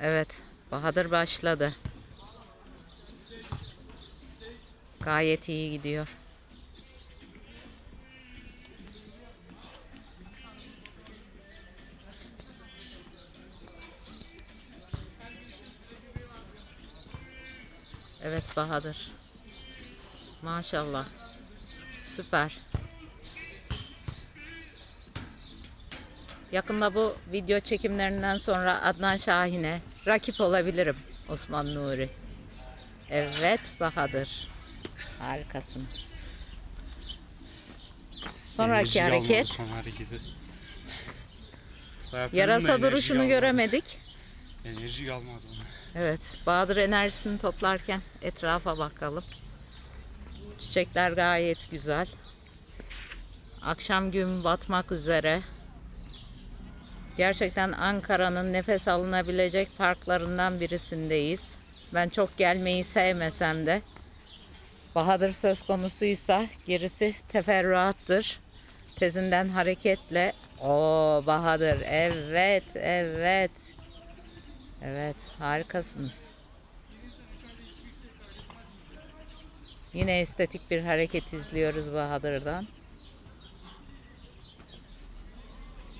Evet, Bahadır başladı. Gayet iyi gidiyor. Evet Bahadır. Maşallah. Süper. Yakında bu video çekimlerinden sonra Adnan Şahin'e rakip olabilirim Osman Nuri. Evet Bahadır. Harikasınız. Sonraki almadı hareket. Son hareketi. Daha yapıyorum da Yarasa enerji duruşunu almadı. göremedik. Enerji kalmadı ona. Evet, Bahadır enerjisini toplarken etrafa bakalım. Çiçekler gayet güzel. Akşam gün batmak üzere. Gerçekten Ankara'nın nefes alınabilecek parklarından birisindeyiz. Ben çok gelmeyi sevmesem de Bahadır söz konusuysa gerisi teferruattır. Tezinden hareketle o Bahadır evet evet Evet, harikasınız. Yine estetik bir hareket izliyoruz Bahadır'dan.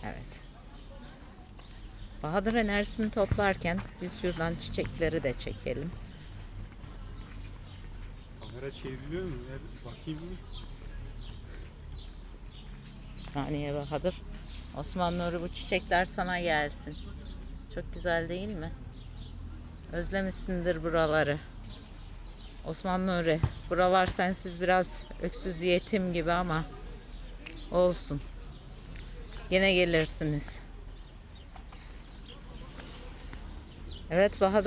Evet. Bahadır enerjisini toplarken biz şuradan çiçekleri de çekelim. Kamera çevriliyor mu? Bakayım mı? Bir saniye Bahadır. Osman Nuri bu çiçekler sana gelsin. Çok güzel değil mi? Özlemişsindir buraları. Osman Nuri, buralar sensiz biraz öksüz yetim gibi ama olsun. Yine gelirsiniz. Evet Bahadır.